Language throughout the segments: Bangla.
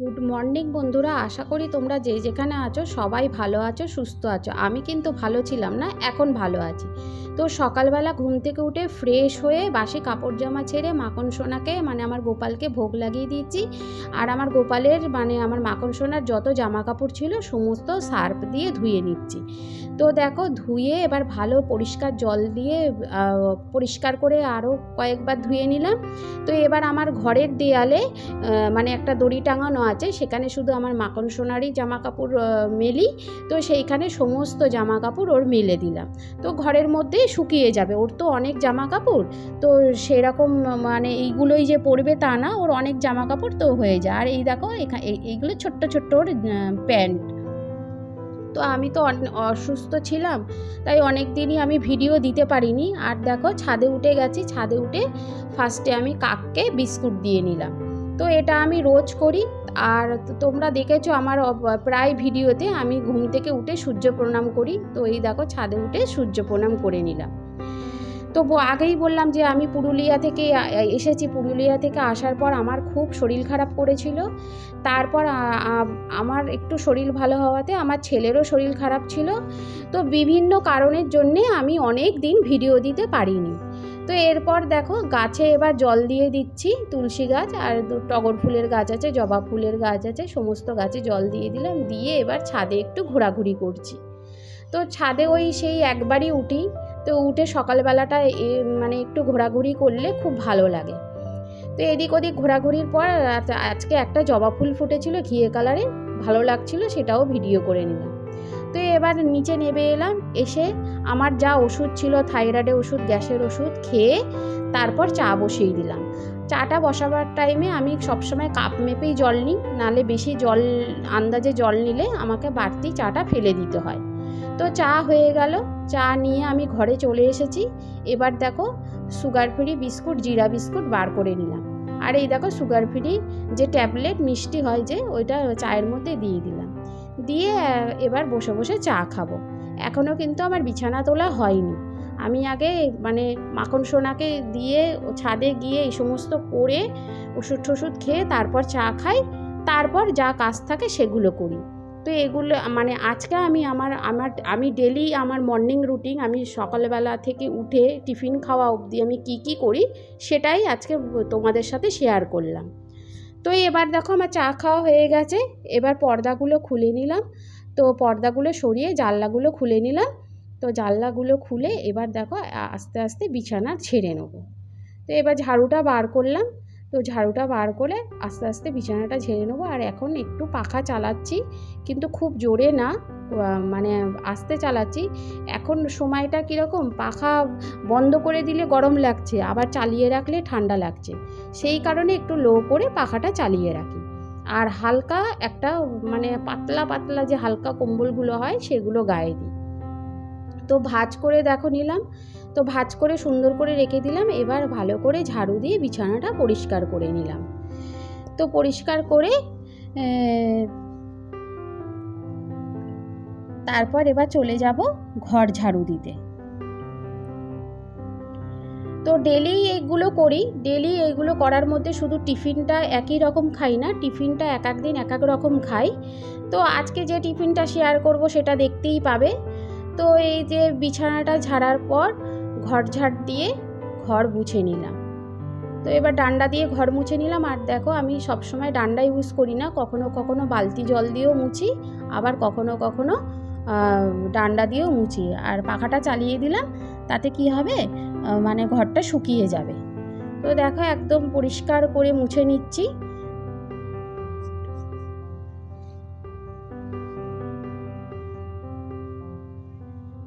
গুড মর্নিং বন্ধুরা। আশা করি তোমরা যে যেখানে আছো, সবাই ভালো আছো, সুস্থ আছো। আমি কিন্তু ভালো ছিলাম না, এখন ভালো আছি। তো সকালবেলা ঘুম থেকে উঠে ফ্রেশ হয়ে বাসি কাপড় জামা ছেড়ে মাখন সোনাকে মানে আমার গোপালকে ভোগ লাগিয়ে দিয়েছি। আর আমার গোপালের মানে আমার মাখন সোনার যত জামা কাপড় ছিল, সমস্ত সার্ফ দিয়ে ধুয়ে নিচ্ছি। তো দেখো, ধুয়ে এবার ভালো পরিষ্কার জল দিয়ে পরিষ্কার করে আরও কয়েকবার ধুয়ে নিলাম। তো এবার আমার ঘরের দেয়ালে মানে একটা দড়ি টাঙানো আছে, সেখানে শুধু আমার মাখন সোনারই জামা কাপড় মেলি। তো সেইখানে সমস্ত জামা কাপড় ওর মেলে দিলাম। তো ঘরের মধ্যে শুকিয়ে যাবে। ওর তো অনেক জামা কাপড় তো সেরকম মানে এইগুলোই যে পরবে তা না, ওর অনেক জামা কাপড় তো হয়ে যায়। আর এই দেখো এইগুলো ছোট্ট ছোট্ট ওর প্যান্ট। তো আমি তো অসুস্থ ছিলাম, তাই অনেক দিনই আমি ভিডিও দিতে পারিনি। আর দেখো, ছাদে উঠে গেছি। ছাদে উঠে ফার্স্টে আমি কাককে বিস্কুট দিয়ে নিলাম। তো এটা আমি রোজ করি। আর তোমরা দেখেছ আমার প্রায় ভিডিওতে আমি ঘুম থেকে উঠে সূর্য প্রণাম করি। তো এই দেখো ছাদে উঠে সূর্য প্রণাম করে নিলাম। তো আগেই বললাম যে আমি পুরুলিয়া থেকে এসেছি। পুরুলিয়া থেকে আসার পর আমার খুব শরীর খারাপ করেছিল। তারপর আমার একটু শরীর ভালো হওয়াতে আমার ছেলেরও শরীর খারাপ ছিল। তো বিভিন্ন কারণের জন্যে আমি অনেক দিন ভিডিও দিতে পারিনি। তো এরপর দেখো গাছে এবার জল দিয়ে দিচ্ছি তুলসী গাছ আর টগর ফুলের গাছ আছে, জবা ফুলের গাছ আছে, সমস্ত গাছে জল দিয়ে দিলাম, দিয়ে এবার ছাদে একটু ঘোরাঘুরি করছি। তো ছাদে ওই সেই একবারই উঠি, তো উঠে সকালবেলাটা এ মানে একটু ঘোরাঘুরি করলে খুব ভালো লাগে। তো এদিক ওদিক ঘোরাঘুরির পর আজ- আজকে একটা জবা ফুল ফুটেছিল ঘিয়ে কালারে ভালো লাগছিল সেটাও ভিডিও করে নিলাম। তো এবার নিচে নেমে এলাম, এসে আমার যা ওষুধ ছিল, থাইরয়েডের ওষুধ, গ্যাসের ওষুধ খেয়ে তারপর চা বসিয়ে দিলাম। চাটা বসাবার টাইমে আমি সবসময় কাপ মেপেই জল নিই, নালে বেশি জল, আন্দাজে জল নিলে আমাকে বাড়তি চাটা ফেলে দিতে হয়। তো চা হয়ে গেল, চা নিয়ে আমি ঘরে চলে এসেছি। এবার দেখো সুগার ফ্রি বিস্কুট, জিরা বিস্কুট বার করে নিলাম। আর এই দেখো সুগার ফ্রি যে ট্যাবলেট মিষ্টি হয় যে, ওইটা চায়ের মধ্যে দিয়ে দিলাম। দিয়ে এবার বসে বসে চা খাব। এখনও কিন্তু আমার বিছানা তোলা হয়নি। আমি আগে মানে মাখন সোনাকে দিয়ে ছাদে গিয়ে এই সমস্ত করে ওষুধ টষুধ খেয়ে তারপর চা খাই, তারপর যা কাজ থাকে সেগুলো করি। তো এগুলো মানে আজকে আমি আমার আমার, আমি ডেলি আমার মর্নিং রুটিন আমি সকালবেলা থেকে উঠে টিফিন খাওয়া অবধি আমি কি কি করি সেটাই আজকে তোমাদের সাথে শেয়ার করলাম। তো এবার দেখো আমার চা খাওয়া হয়ে গেছে, এবার পর্দাগুলো খুলে নিলাম। তো পর্দাগুলো সরিয়ে জানলাগুলো খুলে নিলাম। তো জানলাগুলো খুলে এবার দেখো আস্তে আস্তে বিছানা ছেড়ে নেব। তো এবার ঝাড়ুটা বার করলাম। তো ঝাড়ুটা বার করে আস্তে আস্তে বিছানাটা ঝেড়ে নেব। আর এখন একটু পাখা চালাচ্ছি, কিন্তু খুব জোরে না মানে আস্তে চালাচ্ছি। এখন সময়টা কীরকম? পাখা বন্ধ করে দিলে গরম লাগছে, আবার চালিয়ে রাখলে ঠান্ডা লাগছে। সেই কারণে একটু লো করে পাখাটা চালিয়ে রাখি। আর হালকা একটা মানে পাতলা পাতলা যে হালকা কম্বলগুলো হয়, সেগুলো গায়ে দিই। তো ভাঁজ করে দেখো নিলাম, তো ভাঁজ করে সুন্দর করে রেখে দিলাম, এবার ভালো করে ঝাড়ু দিয়ে বিছানাটা পরিষ্কার করে নিলাম। তো পরিষ্কার করে তারপর এবার চলে যাব ঘর ঝাড়ু দিতে। তো ডেলি এগুলো করি ডেলি এগুলো করার মধ্যে শুধু টিফিনটা একই রকম খাই না, টিফিনটা এক এক দিন এক এক রকম খাই। তো আজকে যে টিফিনটা শেয়ার করব সেটা দেখতেই পাবে। তো এই যে বিছানাটা ঝাড়ার পর ঘর ঝাড় দিয়ে ঘর মুছে নিলাম। তো এবার ডান্ডা দিয়ে ঘর মুছে নিলাম। আর দেখো আমি সবসময় ডান্ডা ইউজ করি না, কখনো কখনো বালতি জল দিয়েও মুছি, আবার কখনো কখনো ডান্ডা দিয়েও মুছি। আর পাখাটা চালিয়ে দিলাম, তাতে কি হবে? মানে ঘরটা শুকিয়ে যাবে। তো দেখো একদম পরিষ্কার করে মুছে নিচ্ছি।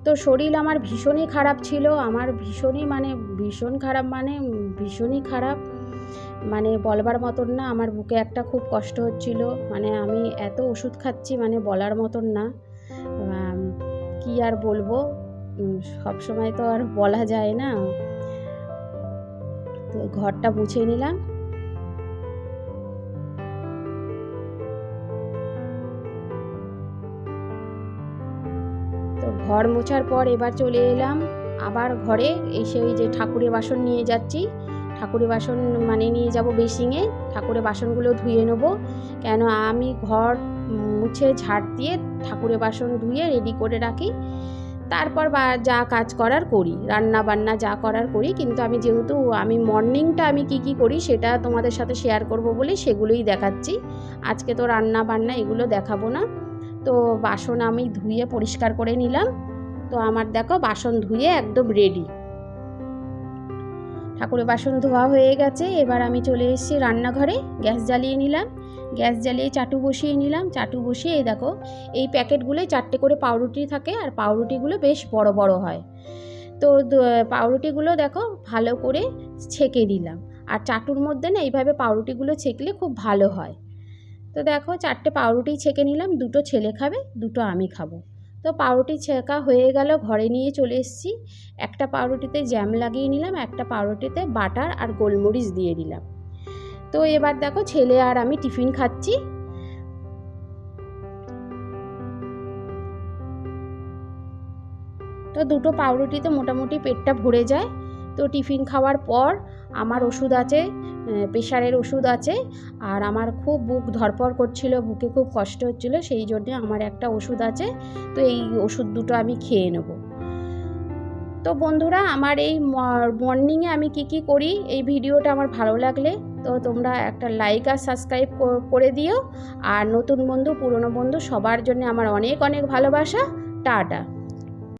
তো শরীর আমার ভীষণই খারাপ ছিল। আমার ভীষণই মানে ভীষণ খারাপ মানে ভীষণই খারাপ। মানে বলবার মতন না, আমার বুকে একটা খুব কষ্ট হচ্ছিল। মানে আমি এত ওষুধ খাচ্ছি মানে বলার মতন না। কি আর বলব? সব সময় তো আর বলা যায় না। তো ঘরটা মুছে নিলাম। তো ঘর মোছার পর এবার চলে এলাম। আবার ঘরে এসে ওই যে ঠাকুরের বাসন নিয়ে যাচ্ছি। ঠাকুরের বাসন মানে নিয়ে যাব বেসিংয়ে। ঠাকুরের বাসনগুলো ধুয়ে নেব। কেন আমি ঘর মুছে ঝাড় দিয়ে ঠাকুরের বাসন ধুয়ে রেডি করে রাখি। তারপর বা যা কাজ করার করি রান্না বান্না যা করার করি, কিন্তু আমি যেহেতু আমি মর্নিংটা আমি কি কি করি সেটা তোমাদের সাথে শেয়ার করব বলে সেগুলোই দেখাচ্ছি। আজকে তো রান্না বান্না এগুলো দেখাবো না। তো বাসন আমি ধুয়ে পরিষ্কার করে নিলাম। তো আমার দেখো বাসন ধুয়ে একদম রেডি ঠাকুরের বাসন ধোয়া হয়ে গেছে। এবার আমি চলে এসেছি রান্নাঘরে। গ্যাস জ্বালিয়ে নিলাম। গ্যাস জ্বালিয়ে চাটু বসিয়ে নিলাম। চাটু বসিয়ে দেখো, এই প্যাকেটগুলোয় চারটে করে পাউরুটি থাকে আর পাউরুটিগুলো বেশ বড় বড় হয়। তো পাউরুটিগুলো দেখো, ভালো করে ছেঁকে দিলাম আর চাটুর মধ্যে না, এইভাবে পাউরুটিগুলো ছেঁকলে খুব ভালো হয়। তো দেখো, চারটে পাউরুটি ছেঁকে নিলাম, দুটো ছেলে খাবে, দুটো আমি খাব। তো পাউরুটি ছেঁকা হয়ে গেল, ঘরে নিয়ে চলে এসেছি। একটা পাউরুটিতে জ্যাম লাগিয়ে নিলাম, একটা পাউরুটিতে বাটার আর গোলমরিচ দিয়ে দিলাম। তো এবার দেখো ছেলে আর আমি টিফিন খাচ্ছি। তো দুটো পাউরুটিতে মোটামুটি পেটটা ভরে যায়। তো টিফিন খাওয়ার পর আমার ওষুধ আছে প্রেশারের ওষুধ আছে আর আমার খুব বুক ধরপড় করছিল, বুকে খুব কষ্ট হচ্ছিল, সেই জন্যে আমার একটা ওষুধ আছে। তো এই ওষুধ দুটো আমি খেয়ে নেব। তো বন্ধুরা, আমার এই মর্নিংয়ে আমি কি কি করি, এই ভিডিওটা আমার ভালো লাগলে তো তোমরা একটা লাইক আর সাবস্ক্রাইব করে দিও। আর নতুন বন্ধু, পুরনো বন্ধু, সবার জন্য আমার অনেক অনেক ভালোবাসা। টাটা।